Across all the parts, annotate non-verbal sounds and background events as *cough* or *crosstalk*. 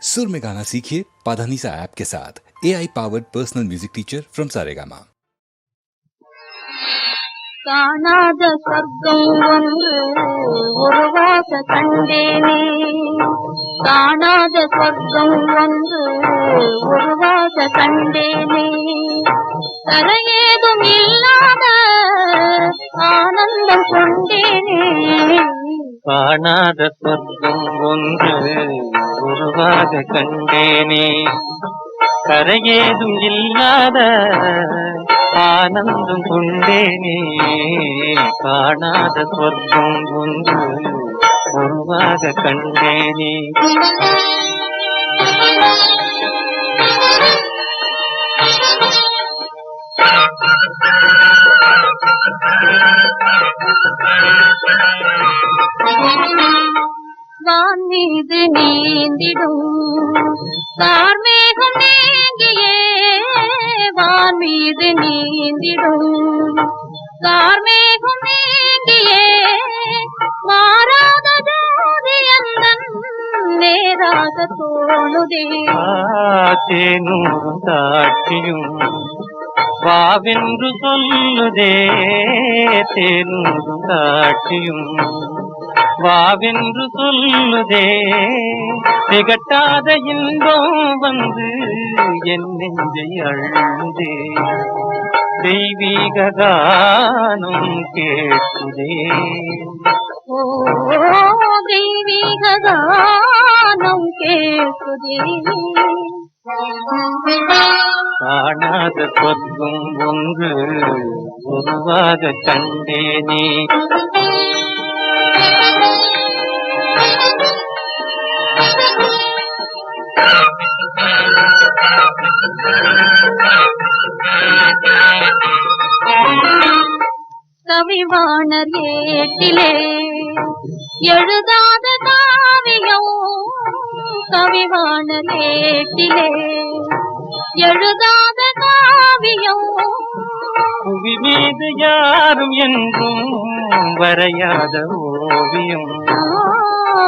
सुर में गाना सीखिए पाधानीसा ऐप के साथ A I powered personal music teacher from Saregama ಕಾಣಾದ ಸ್ವರ್ಗವೊಂದು ಉರುವಾದ ಕಂಡೇನೆ ಕಾಣಾದ ಸ್ವರ್ಗವೊಂದು ಉರುವಾದ ಕಂಡೇನೆ ತಲೆಯೇದು ನಿಲ್ಲಾದ ಆನಂದ ಕೊಂಡೇನೆ காணாத சொர்க்கம் ஒன்று உருவாக கண்டேனே கரையேதும் இல்லாத ஆனந்தம் கொண்டேனே காணாத சொர்க்கம் ஒன்று உருவாக கண்டேனே Thank *laughs* you. வான் மீது நீந்திடும். தார்மேகம் நீங்கியே வான் மீது நீந்திடும். தார்மேகம் நீங்கியே மாறாத ஜோதி அந்தன் நேராக தோணுதே. தேனும் காட்சியும் வாவென்று சொல்லுதே தேனூரும் காட்சியும் வாவென்று சொல்லுதே. திகட்டாத இன்பம் வந்து என் நெஞ்சை அழுதே. தெய்வீக கானம் கேட்குதே. ஓ தெய்வீக கானம் கேட்குதே. காணாத சொர்க்கம் ஒன்று உருவாக கண்டேனே. கவிவாணர் ஏட்டிலே எழுதாத காவியம். கவிவாணர் ஏட்டிலே எழுதாத காவியம். புவி மீது யாரும் என்றும் வரையாத ஓவியம்.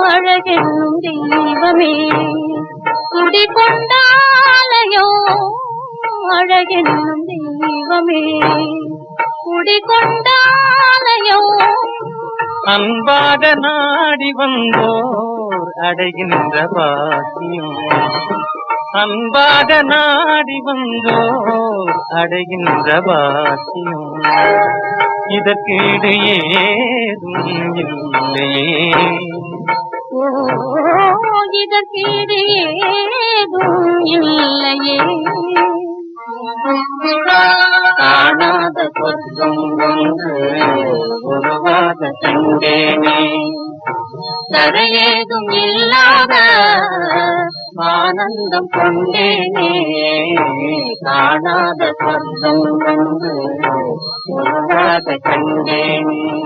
அழகென்னும் தெய்வமே குடிகொண்டாலயோ அழகென்னும் தெய்வமே குடிகொண்டாலயோ. அன்பாக நாடி வந்தோர் அடைகின்ற பாக்கியம். அன்பாக நாடி வந்தோ அடைகின்ற பாக்கியம். இதற்கீடு ஏதும் இல்லையே. ஓ இதற்கீடு ஏதும் இல்லையே. காணாத சொர்க்கம் ஒன்று உருவாக கண்டேனே. தரையேதும் இல்லாத ஆனந்தம் கொண்டேனே. காணாத சொந்தம் வந்து கண்டேனே.